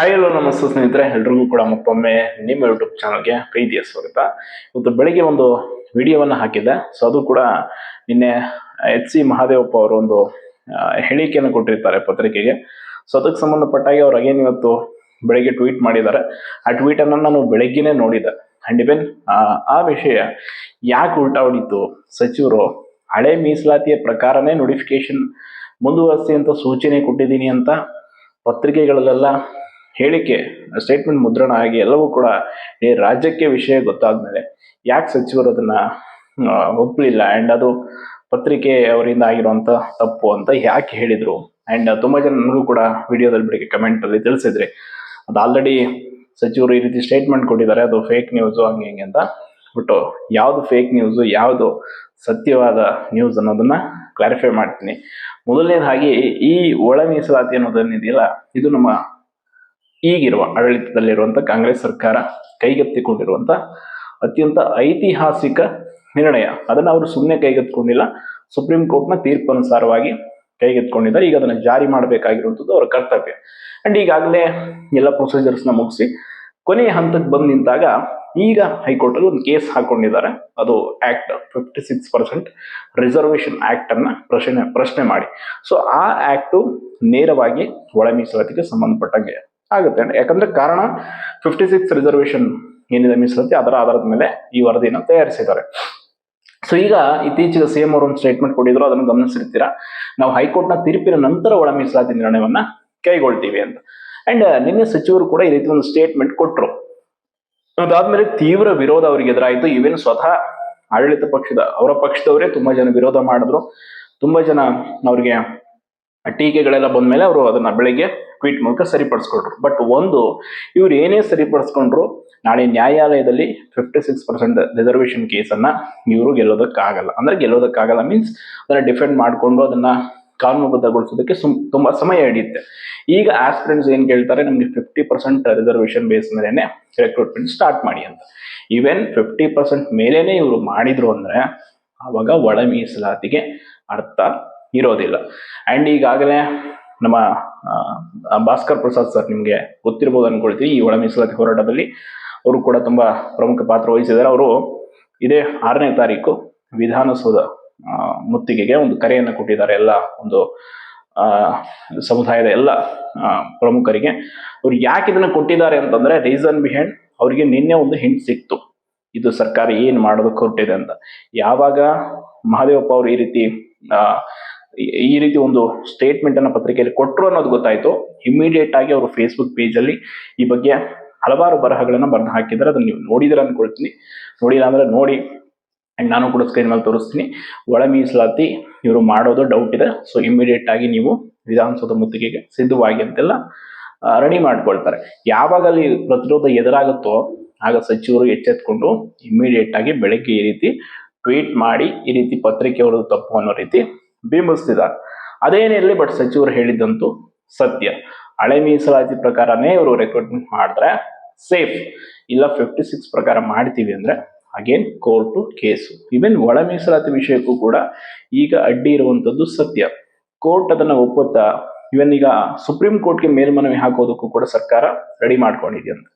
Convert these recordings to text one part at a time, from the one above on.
Hi ಎಲ್ಲೋ ನಮಸ್ತೆ ಸ್ನೇಹಿತರೆ. ಎಲ್ರಿಗೂ ಕೂಡ ಮತ್ತೊಮ್ಮೆ ನಿಮ್ಮ ಯೂಟ್ಯೂಬ್ ಚಾನಲ್ಗೆ ಪ್ರೀತಿಯ ಸ್ವಾಗತ. ಇವತ್ತು ಬೆಳಿಗ್ಗೆ ಒಂದು ವಿಡಿಯೋವನ್ನು ಹಾಕಿದ್ದೆ. ಸೊ ಅದು ಕೂಡ ನಿನ್ನೆ ಎಚ್ ಸಿ ಮಹಾದೇವಪ್ಪ ಅವರು ಒಂದು ಹೇಳಿಕೆಯನ್ನು ಕೊಟ್ಟಿರ್ತಾರೆ ಪತ್ರಿಕೆಗೆ. ಸೊ ಅದಕ್ಕೆ ಸಂಬಂಧಪಟ್ಟಾಗಿ ಅವ್ರು ಅಗೇನ್ ಇವತ್ತು ಬೆಳಿಗ್ಗೆ ಟ್ವೀಟ್ ಮಾಡಿದ್ದಾರೆ. ಆ ಟ್ವೀಟ್ ಅನ್ನು ನಾನು ಬೆಳಗ್ಗೆನೇ ನೋಡಿದ್ದೆ. ಅಂಡ್ ಇವೆನ್ ಆ ವಿಷಯ ಯಾಕೆ ಉಲ್ಟಾ ಹೊಡಿತು? ಸಚಿವರು ಹಳೆ ಮೀಸಲಾತಿಯ ಪ್ರಕಾರನೇ ನೋಟಿಫಿಕೇಶನ್ ಮುಂದುವರಿಸಿ ಅಂತ ಸೂಚನೆ ಕೊಟ್ಟಿದ್ದೀನಿ ಅಂತ ಪತ್ರಿಕೆಗಳಲ್ಲೆಲ್ಲ ಹೇಳಿಕೆ ಸ್ಟೇಟ್ಮೆಂಟ್ ಮುದ್ರಣ ಆಗಿ ಎಲ್ಲವೂ ಕೂಡ ಈ ರಾಜ್ಯಕ್ಕೆ ವಿಷಯ ಗೊತ್ತಾದ್ಮೇಲೆ ಯಾಕೆ ಸಚಿವರು ಅದನ್ನ ಒಪ್ಪಲಿಲ್ಲ ಅಂಡ್ ಅದು ಪತ್ರಿಕೆ ಅವರಿಂದ ಆಗಿರುವಂತ ತಪ್ಪು ಅಂತ ಯಾಕೆ ಹೇಳಿದ್ರು? ಅಂಡ್ ತುಂಬಾ ಜನ ನನಗೂ ಕೂಡ ವಿಡಿಯೋದಲ್ಲಿ ಬೆಳಿಗ್ಗೆ ಕಮೆಂಟ್ ಅಲ್ಲಿ ತಿಳಿಸಿದ್ರಿ, ಅದು ಆಲ್ರೆಡಿ ಸಚಿವರು ಈ ರೀತಿ ಸ್ಟೇಟ್ಮೆಂಟ್ ಕೊಟ್ಟಿದ್ದಾರೆ, ಅದು ಫೇಕ್ ನ್ಯೂಸ್ ಹಂಗೆ ಹಿಂಗೆ ಅಂತ ಬಟ್ ಯಾವುದು ಫೇಕ್ ನ್ಯೂಸ್ ಯಾವುದು ಸತ್ಯವಾದ ನ್ಯೂಸ್ ಅನ್ನೋದನ್ನ ಕ್ಲಾರಿಫೈ ಮಾಡ್ತೀನಿ. ಮೊದಲನೇದಾಗಿ ಈ ಒಳ ಮೀಸಲಾತಿ ಅನ್ನೋದನ್ನಿದೆಯಲ್ಲ ಇದು ನಮ್ಮ ಈಗಿರುವ ಆಡಳಿತದಲ್ಲಿರುವಂತ ಕಾಂಗ್ರೆಸ್ ಸರ್ಕಾರ ಕೈಗೆತ್ತಿಕೊಂಡಿರುವಂತ ಅತ್ಯಂತ ಐತಿಹಾಸಿಕ ನಿರ್ಣಯ. ಅದನ್ನ ಅವರು ಸುಮ್ಮನೆ ಕೈಗೆತ್ತಿಕೊಂಡಿಲ್ಲ. ಸುಪ್ರೀಂ ಕೋರ್ಟ್ನ ತೀರ್ಪನುಸಾರವಾಗಿ ಕೈಗೆತ್ತಿಕೊಂಡಿದ್ದಾರೆ. ಈಗ ಅದನ್ನ ಜಾರಿ ಮಾಡಬೇಕಾಗಿರುವಂಥದ್ದು ಅವರ ಕರ್ತವ್ಯ. ಅಂಡ್ ಈಗಾಗಲೇ ಎಲ್ಲ ಪ್ರೊಸೀಜರ್ಸ್ನ ಮುಗಿಸಿ ಕೊನೆಯ ಹಂತಕ್ಕೆ ಬಂದು ನಿಂತಾಗ ಈಗ ಹೈಕೋರ್ಟ್ ಅಲ್ಲಿ ಒಂದು ಕೇಸ್ ಹಾಕೊಂಡಿದ್ದಾರೆ. ಅದು act fifty six percent reservation act ಅನ್ನ ಪ್ರಶ್ನೆ ಪ್ರಶ್ನೆ ಮಾಡಿ. ಸೊ ಆ ಆಕ್ಟ್ ನೇರವಾಗಿ ಒಳ ಮೀಸಲಾತಿಗೆ ಸಂಬಂಧಪಟ್ಟಂಗೆ. ಆಗುತ್ತೆ. ಯಾಕಂದ್ರೆ ಕಾರಣ ಫಿಫ್ಟಿ ಸಿಕ್ಸ್ ರಿಸರ್ವೇಶನ್ ಏನಿದೆ ಮೀಸಲಾತಿ, ಅದರ ಆಧಾರದ ಮೇಲೆ ಈ ವರದಿಯನ್ನು ತಯಾರಿಸಿದ್ದಾರೆ. ಸೊ ಈಗ ಇತ್ತೀಚೆಗೆ ಸಿಎಂ ಅವರು ಒಂದು ಸ್ಟೇಟ್ಮೆಂಟ್ ಕೊಟ್ಟಿದ್ರು, ಅದನ್ನು ಗಮನಿಸಿರ್ತೀರಾ? ನಾವು ಹೈಕೋರ್ಟ್ನ ತೀರ್ಪಿನ ನಂತರ ಒಳ ಮೀಸಲಾತಿ ನಿರ್ಣಯವನ್ನ ಕೈಗೊಳ್ತೀವಿ ಅಂತ. ಅಂಡ್ ನಿನ್ನೆ ಸಚಿವರು ಕೂಡ ಈ ರೀತಿ ಒಂದು ಸ್ಟೇಟ್ಮೆಂಟ್ ಕೊಟ್ಟರು ಅದಾದ್ಮೇಲೆ ತೀವ್ರ ವಿರೋಧ ಅವ್ರಿಗೆ ಎದುರಾಯಿತು. ಇವೇನು ಸ್ವತಃ ಆಡಳಿತ ಪಕ್ಷದ, ಅವರ ಪಕ್ಷದವರೇ ತುಂಬಾ ಜನ ವಿರೋಧ ಮಾಡಿದ್ರು. ತುಂಬಾ ಜನ ಅವ್ರಿಗೆ ಟೀಕೆಗಳೆಲ್ಲ ಬಂದ್ಮೇಲೆ ಅವರು ಅದನ್ನ ಬೆಳಿಗ್ಗೆ ಟ್ವೀಟ್ ಮೂಲಕ ಸರಿಪಡಿಸ್ಕೊಂಡ್ರು. ಬಟ್ ಒಂದು, ಇವ್ರು ಏನೇ ಸರಿಪಡಿಸ್ಕೊಂಡ್ರು, ನಾಳೆ ನ್ಯಾಯಾಲಯದಲ್ಲಿ ಫಿಫ್ಟಿ ಸಿಕ್ಸ್ ಪರ್ಸೆಂಟ್ ರಿಸರ್ವೇಷನ್ ಕೇಸನ್ನ ಇವರು ಗೆಲ್ಲೋದಕ್ಕಾಗಲ್ಲ. ಅಂದ್ರೆ ಗೆಲ್ಲೋದಕ್ಕಾಗಲ್ಲ ಮೀನ್ಸ್ ಅದನ್ನ ಡಿಫೆಂಡ್ ಮಾಡಿಕೊಂಡು ಅದನ್ನ ಕಾನೂನುಬದ್ಧಗೊಳಿಸೋದಕ್ಕೆ ಸುಮ್ ತುಂಬಾ ಸಮಯ ಹಿಡಿಯುತ್ತೆ. ಈಗ ಆಸ್ಪಿರೆಂಟ್ಸ್ ಏನ್ ಕೇಳ್ತಾರೆ, ನಮ್ಗೆ ಫಿಫ್ಟಿ ಪರ್ಸೆಂಟ್ ರಿಸರ್ವೇಷನ್ ಬೇಸ್ ಮೇಲೆ ರೆಕ್ರೂಟ್ಮೆಂಟ್ ಸ್ಟಾರ್ಟ್ ಮಾಡಿ ಅಂತ. ಈವೆನ್ ಫಿಫ್ಟಿ ಪರ್ಸೆಂಟ್ ಮೇಲೇನೆ ಇವರು ಮಾಡಿದ್ರು ಅಂದ್ರೆ ಅವಾಗ ಒಳ ಮೀಸಲಾತಿಗೆ ಅರ್ಥ ಇರೋದಿಲ್ಲ. ಅಂಡ್ ಈಗಾಗಲೇ ನಮ್ಮ ಭಾಸ್ಕರ್ ಪ್ರಸಾದ್ ಸರ್ ನಿಮಗೆ ಗೊತ್ತಿರ್ಬೋದು ಅನ್ಕೊಳ್ತೀವಿ. ಈ ಒಳ ಮೀಸಲಾತಿ ಹೋರಾಟದಲ್ಲಿ ಅವರು ಕೂಡ ತುಂಬಾ ಪ್ರಮುಖ ಪಾತ್ರ ವಹಿಸಿದ್ದಾರೆ. ಅವರು ಇದೇ ಆರನೇ ತಾರೀಕು ವಿಧಾನಸೌಧ ಮುತ್ತಿಗೆಗೆ ಒಂದು ಕರೆಯನ್ನು ಕೊಟ್ಟಿದ್ದಾರೆ. ಎಲ್ಲ ಒಂದು ಸಮುದಾಯದ ಎಲ್ಲ ಪ್ರಮುಖರಿಗೆ. ಅವ್ರು ಯಾಕೆ ಇದನ್ನ ಕೊಟ್ಟಿದ್ದಾರೆ ಅಂತಂದ್ರೆ ರೀಸನ್ ಬಿಹೈಂಡ್ ಅವರಿಗೆ ನಿನ್ನೆ ಒಂದು ಹಿಂಟ್ ಸಿಕ್ತು. ಇದು ಸರ್ಕಾರ ಏನು ಮಾಡೋದಕ್ಕೆ ಹೊರಟಿದೆ ಅಂತ. ಯಾವಾಗ ಮಹಾದೇವಪ್ಪ ಅವರು ಈ ರೀತಿ ಈ- ರೀತಿ ಒಂದು ಸ್ಟೇಟ್ಮೆಂಟ್ ಅನ್ನ ಪತ್ರಿಕೆಯಲ್ಲಿ ಕೊಟ್ಟರು ಅನ್ನೋದು ಗೊತ್ತಾಯ್ತು. ಇಮಿಡಿಯೇಟ್ ಆಗಿ ಅವರು ಫೇಸ್ಬುಕ್ ಪೇಜ್ ಅಲ್ಲಿ ಈ ಬಗ್ಗೆ ಹಲವಾರು ಬರಹಗಳನ್ನ ಬರೆದು ಹಾಕಿದ್ದಾರೆ. ಅದನ್ನ ನೀವು ನೋಡಿದ್ರೆ ಅನ್ಕೊಳ್ತೀನಿ. ನೋಡಿಲ್ಲ ಅಂದ್ರೆ ನೋಡಿ. ಅಂಡ್ ನಾನು ಕೂಡ ಸ್ಕ್ರೀನ್ ಮೇಲೆ ತೋರಿಸ್ತೀನಿ. ಒಳ ಮೀಸಲಾತಿ ಇವರು ಮಾಡೋದು ಡೌಟ್ ಇದೆ. ಸೊ ಇಮಿಡಿಯೇಟ್ ಆಗಿ ನೀವು ವಿಧಾನಸೌಧ ಮುತ್ತಿಗೆಗೆ ಸಿದ್ಧವಾಗಿ ಅಂತೆಲ್ಲ ರೆಡಿ ಮಾಡ್ಕೊಳ್ತಾರೆ. ಯಾವಾಗ ಅಲ್ಲಿ ಪ್ರತಿರೋಧ ಎದುರಾಗುತ್ತೋ, ಆಗ ಸಚಿವರು ಎಚ್ಚೆತ್ಕೊಂಡು ಇಮಿಡಿಯೇಟ್ ಆಗಿ ಬೆಳಗ್ಗೆ ಈ ರೀತಿ ಟ್ವೀಟ್ ಮಾಡಿ, ಈ ರೀತಿ ಪತ್ರಿಕೆ ಅವರದು ತಪ್ಪು ಅನ್ನೋ ರೀತಿ ಬಿಂಬಿಸ್ತಿದ್ದಾರೆ ಅದೇನೇ ಇರಲಿ ಬಟ್ ಸಚಿವರು ಹೇಳಿದ್ದಂತೂ ಸತ್ಯ. ಹಳೆ ಮೀಸಲಾತಿ ಪ್ರಕಾರನೇ ಇವರು ರೆಕ್ರೂಟ್ಮೆಂಟ್ ಮಾಡಿದ್ರೆ ಸೇಫ್ ಇಲ್ಲ ಫಿಫ್ಟಿ ಸಿಕ್ಸ್ ಪ್ರಕಾರ ಮಾಡ್ತೀವಿ ಅಂದ್ರೆ ಅಗೇನ್ ಕೋರ್ಟು ಕೇಸು ಇವನ್ ಒಳ ಮೀಸಲಾತಿ ವಿಷಯಕ್ಕೂ ಕೂಡ ಈಗ ಅಡ್ಡಿ ಇರುವಂತದ್ದು ಸತ್ಯ. ಕೋರ್ಟ್ ಅದನ್ನ ಒಪ್ಪುತ್ತಾ ಇವನ್ ಈಗ ಸುಪ್ರೀಂ ಕೋರ್ಟ್ಗೆ ಮೇಲ್ಮನವಿ ಹಾಕೋದಕ್ಕೂ ಕೂಡ ಸರ್ಕಾರ ರೆಡಿ ಮಾಡ್ಕೊಂಡಿದೆಯಂತೆ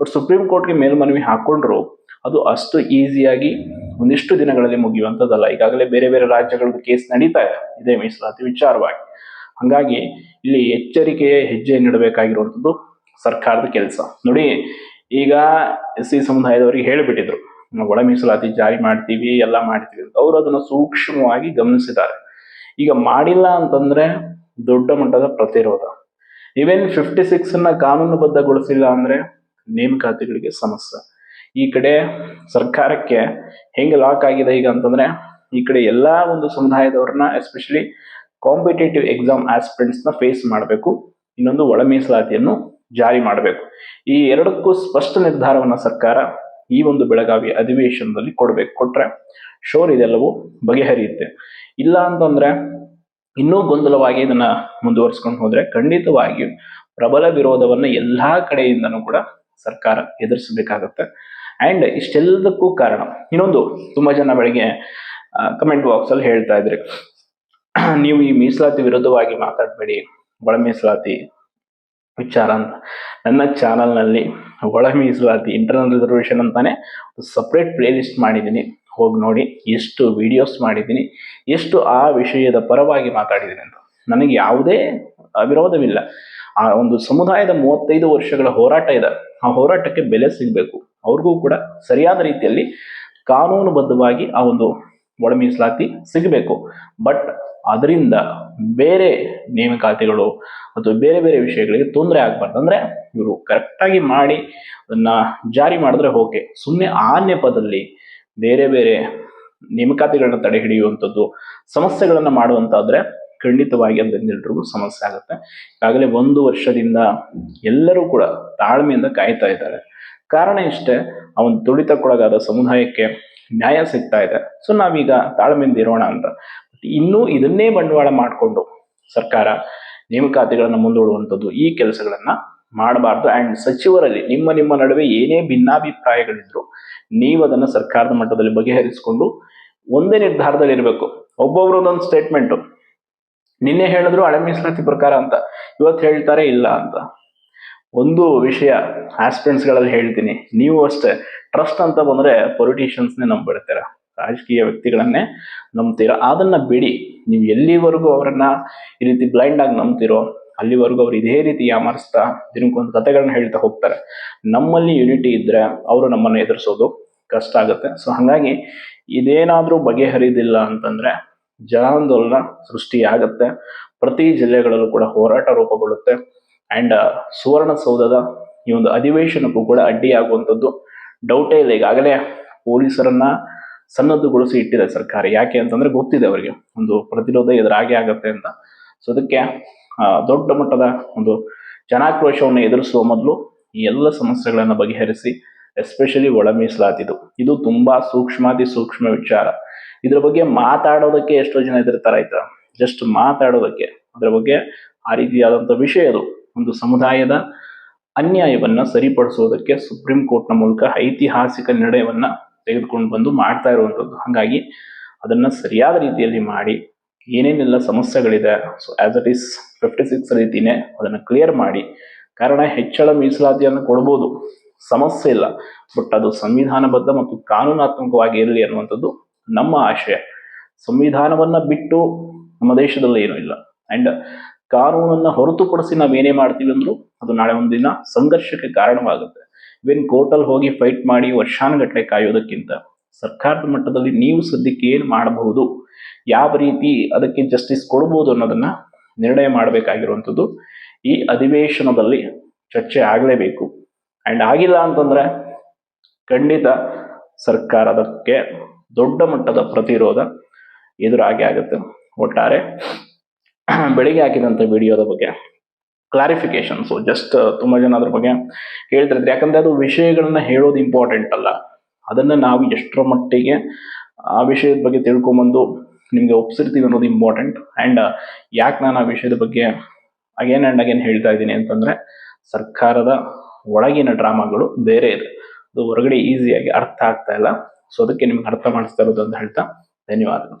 ಬಟ್ ಸುಪ್ರೀಂ ಕೋರ್ಟ್ಗೆ ಮೇಲ್ಮನವಿ ಹಾಕೊಂಡ್ರು ಅದು ಅಷ್ಟು ಈಸಿಯಾಗಿ ಒಂದಿಷ್ಟು ದಿನಗಳಲ್ಲಿ ಮುಗಿಯುವಂಥದ್ದಲ್ಲ. ಈಗಾಗಲೇ ಬೇರೆ ಬೇರೆ ರಾಜ್ಯಗಳದ್ದು ಕೇಸ್ ನಡೀತಾ ಇದೆ. ಇದೇ ಮೀಸಲಾತಿ ವಿಚಾರವಾಗಿ. ಹಂಗಾಗಿ ಇಲ್ಲಿ ಎಚ್ಚರಿಕೆಯ ಹೆಜ್ಜೆ ನೀಡಬೇಕಾಗಿರುವಂಥದ್ದು ಸರ್ಕಾರದ ಕೆಲಸ. ನೋಡಿ, ಈಗ ಎಸ್ ಸಿ ಸಮುದಾಯದವರಿಗೆ ಹೇಳಿಬಿಟ್ಟಿದ್ರು, ನಾವು ಒಳ ಮೀಸಲಾತಿ ಜಾರಿ ಮಾಡ್ತೀವಿ, ಎಲ್ಲ ಮಾಡ್ತೀವಿ ಅಂತ. ಅವರು ಅದನ್ನು ಸೂಕ್ಷ್ಮವಾಗಿ ಗಮನಿಸಿದ್ದಾರೆ. ಈಗ ಮಾಡಿಲ್ಲ ಅಂತಂದ್ರೆ ದೊಡ್ಡ ಮಟ್ಟದ ಪ್ರತಿರೋಧ. ಇವೆನ್ ಫಿಫ್ಟಿ ಸಿಕ್ಸ್ ಅನ್ನ ಕಾನೂನುಬದ್ಧಗೊಳಿಸಿಲ್ಲ ಅಂದ್ರೆ ನೇಮಕಾತಿಗಳಿಗೆ ಸಮಸ್ಯೆ. ಈ ಕಡೆ ಸರ್ಕಾರಕ್ಕೆ ಹೆಂಗೆ ಲಾಕ್ ಆಗಿದೆ ಈಗ ಅಂತಂದ್ರೆ, ಈ ಕಡೆ ಎಲ್ಲ ಒಂದು ಸಮುದಾಯದವ್ರನ್ನ ಎಸ್ಪೆಷಲಿ ಕಾಂಪಿಟೇಟಿವ್ ಎಕ್ಸಾಮ್ ಆಸ್ಪಿರೆಂಟ್ಸ್ನ ಫೇಸ್ ಮಾಡಬೇಕು. ಇನ್ನೊಂದು ಒಳ ಮೀಸಲಾತಿಯನ್ನು ಜಾರಿ ಮಾಡಬೇಕು. ಈ ಎರಡಕ್ಕೂ ಸ್ಪಷ್ಟ ನಿರ್ಧಾರವನ್ನ ಸರ್ಕಾರ ಈ ಒಂದು ಬೆಳಗಾವಿ ಅಧಿವೇಶನದಲ್ಲಿ ಕೊಡ್ಬೇಕು. ಕೊಟ್ರೆ ಶೋರ್ ಇದೆಲ್ಲವೂ ಬಗೆಹರಿಯುತ್ತೆ. ಇಲ್ಲ ಅಂತಂದ್ರೆ, ಇನ್ನೂ ಗೊಂದಲವಾಗಿ ಇದನ್ನ ಮುಂದುವರಿಸ್ಕೊಂಡು ಹೋದ್ರೆ ಖಂಡಿತವಾಗಿಯೂ ಪ್ರಬಲ ವಿರೋಧವನ್ನ ಎಲ್ಲಾ ಕಡೆಯಿಂದನೂ ಕೂಡ ಸರ್ಕಾರ ಎದುರಿಸಬೇಕಾಗತ್ತೆ. ಅಂಡ್ ಇಷ್ಟೆಲ್ಲದಕ್ಕೂ ಕಾರಣ. ಇನ್ನೊಂದು ತುಂಬ ಜನ ಬೆಳಿಗ್ಗೆ ಕಮೆಂಟ್ ಬಾಕ್ಸ್ ಅಲ್ಲಿ ಹೇಳ್ತಾ ಇದ್ರಿ, ನೀವು ಈ ಮೀಸಲಾತಿ ವಿರುದ್ಧವಾಗಿ ಮಾತಾಡಬೇಡಿ. ಒಳ ಮೀಸಲಾತಿ ವಿಚಾರ ಅಂತ. ನನ್ನ ಚಾನಲ್ನಲ್ಲಿ ಒಳ ಮೀಸಲಾತಿ ಇಂಟರ್ನಲ್ ರಿಸರ್ವೇಷನ್ ಅಂತಾನೆ ಸಪ್ರೇಟ್ ಪ್ಲೇ ಲಿಸ್ಟ್ ಮಾಡಿದ್ದೀನಿ. ಹೋಗಿ ನೋಡಿ ಎಷ್ಟು ವಿಡಿಯೋಸ್ ಮಾಡಿದ್ದೀನಿ, ಎಷ್ಟು ಆ ವಿಷಯದ ಪರವಾಗಿ ಮಾತಾಡಿದ್ದೀನಿ ಅಂತ. ನನಗೆ ಯಾವುದೇ ವಿರೋಧವಿಲ್ಲ ಆ ಒಂದು ಸಮುದಾಯದ ಮೂವತ್ತೈದು ವರ್ಷಗಳ ಹೋರಾಟ ಇದೆ. ಆ ಹೋರಾಟಕ್ಕೆ ಬೆಲೆ ಸಿಗಬೇಕು. ಅವ್ರಿಗೂ ಕೂಡ ಸರಿಯಾದ ರೀತಿಯಲ್ಲಿ ಕಾನೂನುಬದ್ಧವಾಗಿ ಆ ಒಂದು ಒಳ ಮೀಸಲಾತಿ ಸಿಗಬೇಕು. ಬಟ್ ಅದರಿಂದ ಬೇರೆ ನೇಮಕಾತಿಗಳು ಅಥವಾ ಬೇರೆ ಬೇರೆ ವಿಷಯಗಳಿಗೆ ತೊಂದರೆ ಆಗಬಾರ್ದು. ಅಂದ್ರೆ ಇವರು ಕರೆಕ್ಟಾಗಿ ಮಾಡಿ ಅದನ್ನ ಜಾರಿ ಮಾಡಿದ್ರೆ ಓಕೆ ಸುಮ್ಮನೆ ಆ ನೆಪದಲ್ಲಿ ಬೇರೆ ಬೇರೆ ನೇಮಕಾತಿಗಳನ್ನ ತಡೆ ಹಿಡಿಯುವಂಥದ್ದು ಸಮಸ್ಯೆಗಳನ್ನು ಮಾಡುವಂತಾದ್ರೆ ಖಂಡಿತವಾಗಿ ಅದರಿಂದ ಸಮಸ್ಯೆ ಆಗುತ್ತೆ. ಈಗಾಗಲೇ ಒಂದು ವರ್ಷದಿಂದ ಎಲ್ಲರೂ ಕೂಡ ತಾಳ್ಮೆಯಿಂದ ಕಾಯ್ತಾ ಇದ್ದಾರೆ. ಕಾರಣ ಇಷ್ಟೇ, ಅವನ್ ತುಳಿತಕ್ಕೊಳಗಾದ ಸಮುದಾಯಕ್ಕೆ ನ್ಯಾಯ ಸಿಗ್ತಾ ಇದೆ. ಸೊ, ನಾವೀಗ ತಾಳ್ಮೆಯಿಂದ ಇರೋಣ ಅಂತ. ಇನ್ನೂ ಇದನ್ನೇ ಬಂಡವಾಳ ಮಾಡಿಕೊಂಡು ಸರ್ಕಾರ ನೇಮಕಾತಿಗಳನ್ನು ಮುಂದೂಡುವಂಥದ್ದು, ಈ ಕೆಲಸಗಳನ್ನ ಮಾಡಬಾರ್ದು. ಅಂಡ್ ಸಚಿವರಲ್ಲಿ ನಿಮ್ಮ ನಿಮ್ಮ ನಡುವೆ ಏನೇ ಭಿನ್ನಾಭಿಪ್ರಾಯಗಳಿದ್ರು, ನೀವು ಅದನ್ನ ಸರ್ಕಾರದ ಮಟ್ಟದಲ್ಲಿ ಬಗೆಹರಿಸಿಕೊಂಡು ಒಂದೇ ನಿರ್ಧಾರದಲ್ಲಿ ಇರಬೇಕು ಒಬ್ಬೊಬ್ರು ಒಂದೊಂದು ಸ್ಟೇಟ್ಮೆಂಟು ನಿನ್ನೆ ಹೇಳಿದ್ರು ಹಳೆ ಮೀಸಲಾತಿ ಪ್ರಕಾರ ಅಂತ. ಇವತ್ತು ಹೇಳ್ತಾರೆ ಇಲ್ಲ ಅಂತ. ಒಂದು ವಿಷಯ ಆಸ್ಪಿರೆಂಟ್ಸ್ಗಳಲ್ಲಿ ಹೇಳ್ತೀನಿ. ನೀವು ಅಷ್ಟೇ, ಟ್ರಸ್ಟ್ ಅಂತ ಬಂದ್ರೆ ಪೊಲಿಟಿಷಿಯನ್ಸ್ನೇ ನಂಬಿಡ್ತೀರ. ರಾಜಕೀಯ ವ್ಯಕ್ತಿಗಳನ್ನೇ ನಂಬ್ತೀರಾ. ಅದನ್ನ ಬಿಡಿ. ನೀವು ಎಲ್ಲಿವರೆಗೂ ಅವರನ್ನ ಈ ರೀತಿ ಬ್ಲೈಂಡ್ ಆಗಿ ನಂಬ್ತಿರೋ, ಅಲ್ಲಿವರೆಗೂ ಅವ್ರು ಇದೇ ರೀತಿ ಯಾಮಾರಿಸ್ತಾ, ದಿನಕ್ಕೊಂದು ಕಥೆಗಳನ್ನ ಹೇಳ್ತಾ ಹೋಗ್ತಾರೆ. ನಮ್ಮಲ್ಲಿ ಯುನಿಟಿ ಇದ್ರೆ ಅವರು ನಮ್ಮನ್ನು ಎದುರಿಸೋದು ಕಷ್ಟ ಆಗುತ್ತೆ. ಸೊ ಹಾಗಾಗಿ ಇದೇನಾದರೂ ಬಗೆಹರಿದಿಲ್ಲ ಅಂತಂದ್ರೆ ಜನಾಂದೋಲನ ಸೃಷ್ಟಿಯಾಗತ್ತೆ. ಪ್ರತಿ ಜಿಲ್ಲೆಗಳಲ್ಲೂ ಕೂಡ ಹೋರಾಟ ರೂಪುಗೊಳ್ಳುತ್ತೆ. ಅಂಡ್ ಸುವರ್ಣಸೌಧದ ಈ ಒಂದು ಅಧಿವೇಶನಕ್ಕೂ ಕೂಡ ಅಡ್ಡಿಯಾಗುವಂಥದ್ದು ಡೌಟೇ ಇಲ್ಲ. ಈಗಾಗಲೇ ಪೊಲೀಸರನ್ನ ಸನ್ನದ್ಧಗೊಳಿಸಿ ಇಟ್ಟಿದೆ ಸರ್ಕಾರ. ಯಾಕೆ ಅಂತಂದ್ರೆ ಗೊತ್ತಿದೆ ಅವರಿಗೆ. ಒಂದು ಪ್ರತಿರೋಧ ಎದುರಾಗಿ ಆಗತ್ತೆ ಅಂತ. ಸೊ ಅದಕ್ಕೆ ದೊಡ್ಡ ಮಟ್ಟದ ಒಂದು ಜನಾಕ್ರೋಶವನ್ನು ಎದುರಿಸುವ ಮೊದಲು ಈ ಎಲ್ಲ ಸಮಸ್ಯೆಗಳನ್ನು ಬಗೆಹರಿಸಿ ಎಸ್ಪೆಷಲಿ ಒಳ ಇದು ತುಂಬಾ ಸೂಕ್ಷ್ಮಾತಿ ಸೂಕ್ಷ್ಮ ವಿಚಾರ. ಇದ್ರ ಬಗ್ಗೆ ಮಾತಾಡೋದಕ್ಕೆ ಎಷ್ಟೋ ಜನ ಹೆದರ್ತಾರ ಆಯ್ತಾ ಜಸ್ಟ್ ಮಾತಾಡೋದಕ್ಕೆ. ಅದ್ರ ಬಗ್ಗೆ ಆ ರೀತಿಯಾದಂಥ ವಿಷಯ ಅದು. ಒಂದು ಸಮುದಾಯದ ಅನ್ಯಾಯವನ್ನ ಸರಿಪಡಿಸೋದಕ್ಕೆ ಸುಪ್ರೀಂ ಕೋರ್ಟ್ನ ಮೂಲಕ ಐತಿಹಾಸಿಕ ನಿರ್ಣಯವನ್ನ ತೆಗೆದುಕೊಂಡು ಬಂದು ಮಾಡ್ತಾ ಇರುವಂಥದ್ದು. ಹಾಗಾಗಿ ಅದನ್ನ ಸರಿಯಾದ ರೀತಿಯಲ್ಲಿ ಮಾಡಿ ಏನೇನೆಲ್ಲ ಸಮಸ್ಯೆಗಳಿದೆ so as it is fifty six ರೀತಿನೇ ಅದನ್ನು ಕ್ಲಿಯರ್ ಮಾಡಿ. ಕಾರಣ ಹೆಚ್ಚಳ ಮೀಸಲಾತಿಯನ್ನು ಕೊಡ್ಬೋದು. ಸಮಸ್ಯೆ ಇಲ್ಲ. ಬಟ್ ಅದು ಸಂವಿಧಾನಬದ್ಧ ಮತ್ತು ಕಾನೂನಾತ್ಮಕವಾಗಿ ಇರಲಿ ಅನ್ನುವಂಥದ್ದು ನಮ್ಮ ಆಶಯ. ಸಂವಿಧಾನವನ್ನ ಬಿಟ್ಟು ನಮ್ಮ ದೇಶದಲ್ಲಿ ಏನೂ ಇಲ್ಲ. ಅಂಡ್ ಕಾನೂನನ್ನ ಹೊರತುಪಡಿಸಿ ನಾವು ಏನೇ ಮಾಡ್ತೀವಿ ಅಂದ್ರೂ ಅದು ನಾಳೆ ಒಂದಿನ ಸಂಘರ್ಷಕ್ಕೆ ಕಾರಣವಾಗುತ್ತೆ. ಇವೇನ್ ಕೋರ್ಟಲ್ಲಿ ಹೋಗಿ ಫೈಟ್ ಮಾಡಿ ವರ್ಷಾನುಗಟ್ಟಲೆ ಕಾಯೋದಕ್ಕಿಂತ ಸರ್ಕಾರದ ಮಟ್ಟದಲ್ಲಿ ನೀವು ಸದ್ಯಕ್ಕೆ ಏನು ಮಾಡಬಹುದು, ಯಾವ ರೀತಿ ಅದಕ್ಕೆ ಜಸ್ಟಿಸ್ ಕೊಡಬಹುದು ಅನ್ನೋದನ್ನ ನಿರ್ಣಯ ಮಾಡಬೇಕಾಗಿರುವಂಥದ್ದು ಈ ಅಧಿವೇಶನದಲ್ಲಿ ಚರ್ಚೆ ಆಗಲೇಬೇಕು. ಅಂಡ್ ಆಗಿಲ್ಲ ಅಂತಂದ್ರೆ ಖಂಡಿತ ಸರ್ಕಾರ ಅದಕ್ಕೆ ದೊಡ್ಡ ಮಟ್ಟದ ಪ್ರತಿರೋಧ ಎದುರಾಗಿ ಆಗುತ್ತೆ. ಒಟ್ಟಾರೆ ಬೆಳಿಗ್ಗೆ ಹಾಕಿದಂಥ ವಿಡಿಯೋದ ಬಗ್ಗೆ ಕ್ಲಾರಿಫಿಕೇಶನ್ಸು ಜಸ್ಟ್ ತುಂಬ ಜನ ಅದ್ರ ಬಗ್ಗೆ ಹೇಳ್ತಿರ್ತಾರೆ. ಯಾಕಂದ್ರೆ ಅದು ವಿಷಯಗಳನ್ನ ಹೇಳೋದು ಇಂಪಾರ್ಟೆಂಟ್ ಅಲ್ಲ. ಅದನ್ನ ನಾವು ಎಷ್ಟರ ಮಟ್ಟಿಗೆ ಆ ವಿಷಯದ ಬಗ್ಗೆ ತಿಳ್ಕೊಂಬಂದು ನಿಮಗೆ ಒಪ್ಸಿರ್ತೀವಿ ಅನ್ನೋದು ಇಂಪಾರ್ಟೆಂಟ್ ಆ್ಯಂಡ್ ಯಾಕೆ ನಾನು ಆ ವಿಷಯದ ಬಗ್ಗೆ ಅಗೇನ್ ಆ್ಯಂಡ್ ಅಗೇನ್ ಹೇಳ್ತಾ ಇದ್ದೀನಿ ಅಂತಂದ್ರೆ ಸರ್ಕಾರದ ಒಳಗಿನ ಡ್ರಾಮಾಗಳು ಬೇರೆ ಇದೆ. ಅದು ಹೊರಗಡೆ ಈಸಿಯಾಗಿ ಅರ್ಥ ಆಗ್ತಾ ಇಲ್ಲ. ಸೊ ಅದಕ್ಕೆ ನಿಮ್ಗೆ ಅರ್ಥ ಮಾಡಿಸ್ತಾ ಇರೋದು ಅಂತ ಹೇಳ್ತಾ ಧನ್ಯವಾದಗಳು.